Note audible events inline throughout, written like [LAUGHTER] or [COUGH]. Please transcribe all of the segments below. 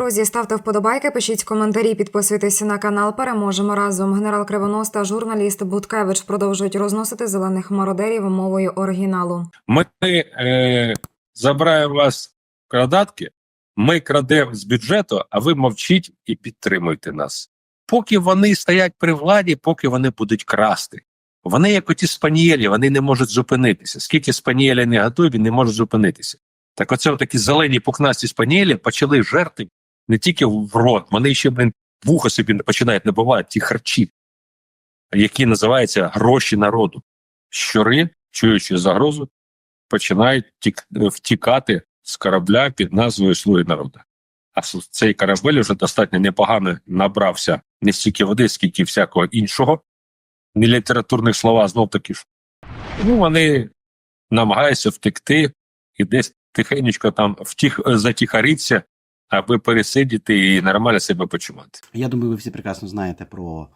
Друзі, ставте вподобайки, пишіть коментарі, підписуйтесь на канал. Переможемо разом. Генерал Кривонос та журналіст Буткевич продовжують розносити зелених мародерів мовою оригіналу. Ми е, забираємо вас крадатки, ми крадемо з бюджету, а ви мовчіть і підтримуйте нас. Поки вони стоять при владі, поки вони будуть красти. Вони, як оті спанієлі, вони не можуть зупинитися. Скільки спанієлі не готові, не можуть зупинитися. Так оце такі зелені пухнасті спанієлі почали жерти не тільки в рот, вони ще блин, вухо собі починають набивати ті харчі, які називаються гроші народу. Щури, чуючи загрозу, починають втікати з корабля під назвою Слуги народу. А цей корабель вже достатньо непогано набрався не стільки води, скільки всякого іншого. Не літературних слова знов таки ж. Ну, вони намагаються втекти і десь тихенечко там втіх, затіхариться, аби пересидіти і нормально себе почувати. Я думаю, ви всі прекрасно знаєте про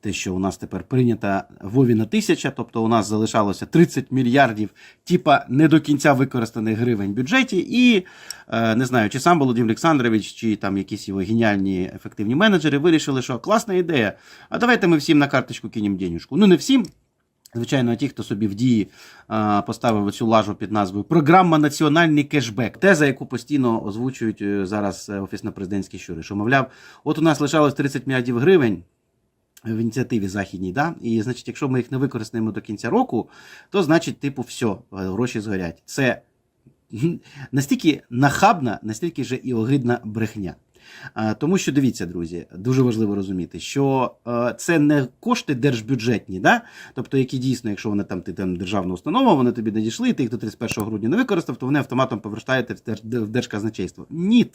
те, що у нас тепер прийнята Вовіна тисяча, тобто у нас залишалося 30 мільярдів, типа не до кінця використаних гривень в бюджеті. І е, не знаю, чи сам Володимир Олександрович, чи там якісь його геніальні ефективні менеджери вирішили, що класна ідея. А давайте ми всім на карточку кинемо денюжку. Ну не всім. Звичайно, ті, хто собі в дії поставив цю лажу під назвою Програма Національний кешбек. Теза, яку постійно озвучують е, зараз е, офісно-президентські щури, що мовляв, от у нас лишалось 30 мільярдів гривень. В ініціативі західній, да? і значить, якщо ми їх не використаємо до кінця року, то значить, типу, все, гроші згорять. Це [LAUGHS] настільки нахабна, настільки же і огидна брехня. А, Тому що дивіться, друзі, дуже важливо розуміти, що е, це не кошти держбюджетні, да? тобто, які дійсно, якщо вони там ти там державна установа, вони тобі надійшли, і ти їх до 31 грудня не використав, то вони автоматом повертаєте в, в держказначейство. Ні.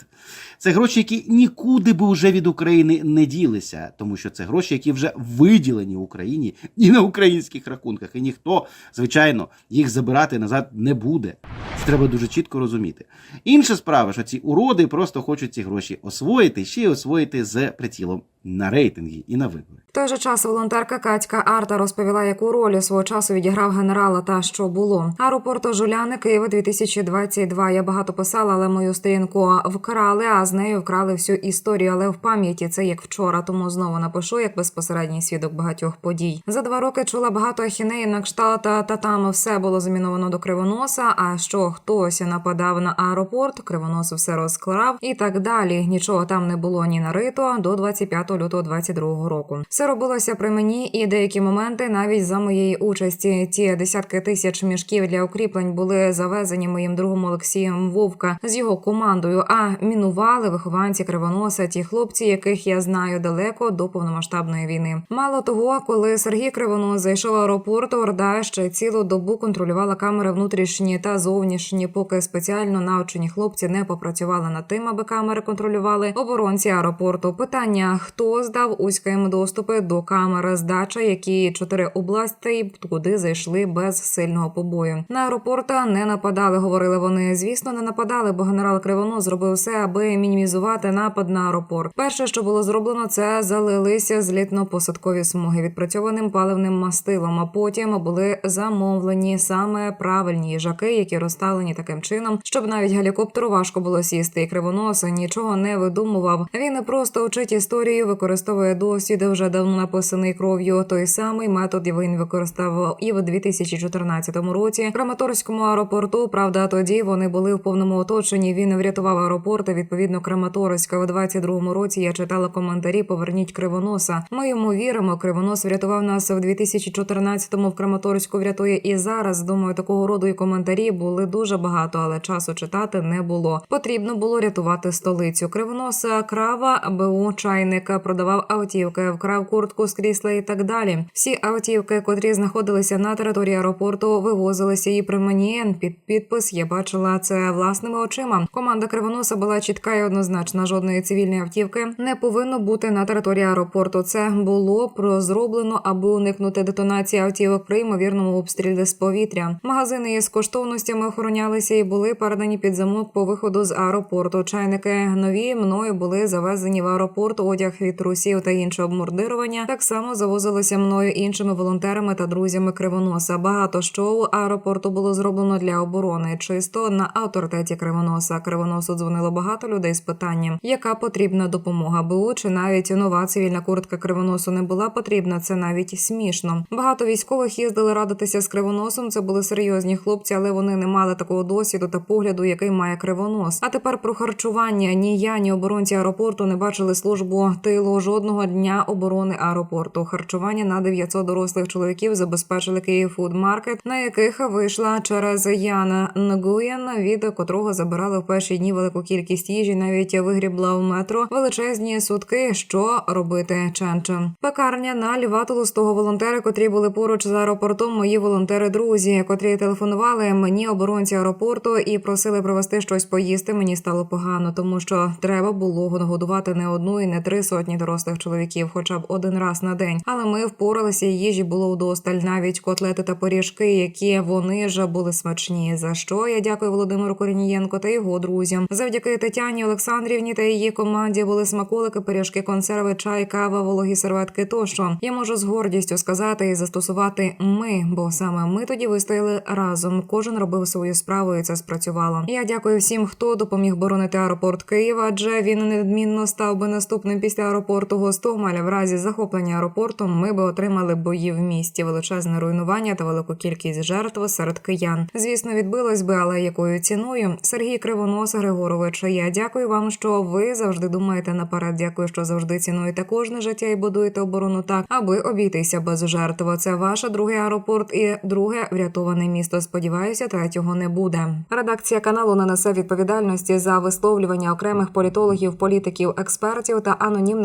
Це гроші, які нікуди би вже від України не ділися, тому що це гроші, які вже виділені Україні і на українських рахунках, і ніхто, звичайно, їх забирати назад не буде. Це треба дуже чітко розуміти. Інша справа, що ці уроди просто хочуть ці гроші освоїти, ще й освоїти з прицілом на рейтинги і на вибори. В той же час волонтерка Катька Арта розповіла, яку роль свого часу відіграв генерала та що було. Аеропорту Жуляни Києва 2022. Я багато писала, але мою сторінку вкрали, а з нею вкрали всю історію. Але в пам'яті це як вчора. Тому знову напишу як безпосередній свідок багатьох подій. За два роки чула багато ахінеїв на кшталт та та там все було заміновано до кривоноса. А що хтось нападав на аеропорт, кривонос все розклав і так далі. Нічого там не було ні нарито до 25 лютого 22 року. Все робилося при мені, і деякі моменти навіть за моєї участі. Ті десятки тисяч мішків для укріплень були завезені моїм другом Олексієм Вовка з його командою. А мінували вихованці кривоноса, ті хлопці, яких я знаю далеко до повномасштабної війни. Мало того, коли Сергій Кривонос зайшов в аеропорт, Орда ще цілу добу контролювала камери внутрішні та зовнішні, поки спеціально навчені хлопці не попрацювали над тим, аби камери контролювали оборонці аеропорту. Питання: хто здав узьким доступи до камер здача, які чотири області куди зайшли без сильного побою. На аеропорта не нападали, говорили вони. Звісно, не нападали, бо генерал Кривонос зробив все, аби мінімізувати напад на аеропорт. Перше, що було зроблено, це залилися злітно-посадкові смуги відпрацьованим паливним мастилом. А потім були замовлені саме правильні їжаки, які розставлені таким чином, щоб навіть гелікоптеру важко було сісти. І кривонос нічого не видумував. Він просто вчить історію, використовує досвід вже давно написаний кров'ю. Той самий метод він використовував і в 2014 році в Краматорському аеропорту. Правда, тоді вони були в повному оточенні. Він врятував аеропорт. Відповідно, Краматорська в 22-му році я читала коментарі. Поверніть кривоноса. Ми йому віримо. Кривонос врятував нас в 2014-му в Краматорську. Врятує і зараз. Думаю, такого роду і коментарі були дуже багато, але часу читати не було. Потрібно було рятувати столицю. Кривоноса крава БУ чайника продавав автівки, вкрав куртку з крісла і так далі. Всі автівки, котрі знаходилися на території аеропорту, вивозилися і при мені під підпис. Я бачила це власними очима. Команда Кривоноса була чітка і однозначна. Жодної цивільної автівки не повинно бути на території аеропорту. Це було про зроблено, аби уникнути детонації автівок при ймовірному обстрілі з повітря. Магазини із коштовностями охоронялися і були передані під замок по виходу з аеропорту. Чайники нові мною були завезені в аеропорт. Одяг від трусів та інше обмордирування, так само завозилося мною іншими волонтерами та друзями Кривоноса. Багато шоу аеропорту було зроблено для оборони, чисто на авторитеті Кривоноса. Кривоносу дзвонило багато людей з питанням, яка потрібна допомога БУ, чи навіть нова цивільна куртка Кривоносу не була потрібна. Це навіть смішно. Багато військових їздили радитися з Кривоносом. Це були серйозні хлопці, але вони не мали такого досвіду та погляду, який має Кривонос. А тепер про харчування. Ні я, ні оборонці аеропорту не бачили службу тилу жодного дня оборони аеропорту. Харчування на 900 дорослих чоловіків забезпечили Київ Фудмаркет, на яких вийшла через Яна Нгуєн, від котрого забирали в перші дні велику кількість їжі. Навіть вигрібла в метро величезні сутки. Що робити Ченчен? Пекарня на Льва Толстого волонтери, котрі були поруч з аеропортом. Мої волонтери, друзі, котрі телефонували мені оборонці аеропорту і просили привезти щось поїсти. Мені стало погано, тому що треба було нагодувати не одну і не три сотні дорослих чоловіків, хоча б один раз на день. Але ми впоралися. і Їжі було удосталь, навіть котлети та пиріжки, які вони ж були смачні. За що я дякую Володимиру Корнієнко та його друзям. Завдяки Тетяні Олександрівні та її команді були смаколики, пиріжки, консерви, чай, кава, вологі серветки. Тощо я можу з гордістю сказати і застосувати ми, бо саме ми тоді вистояли разом. Кожен робив свою справу, і це спрацювало. Я дякую всім, хто допоміг боронити аеропорт Києва, адже він неодмінно став би наступним після аеропорту Гостомеля. В разі захоплення аеропортом ми би отримали бої в місті, величезне руйнування та велику кількість жертв серед киян. Звісно, відбилось би, але якою ціною? Сергій Кривонос Григорович. Я дякую вам, що ви завжди думаєте наперед. Дякую, що завжди цінуєте кожне життя і будуєте оборону так, аби обійтися без жертв. Це ваш другий аеропорт і друге врятоване місто. Сподіваюся, третього не буде. Редакція каналу не несе відповідальності за висловлювання окремих політологів, політиків, експертів та анонімних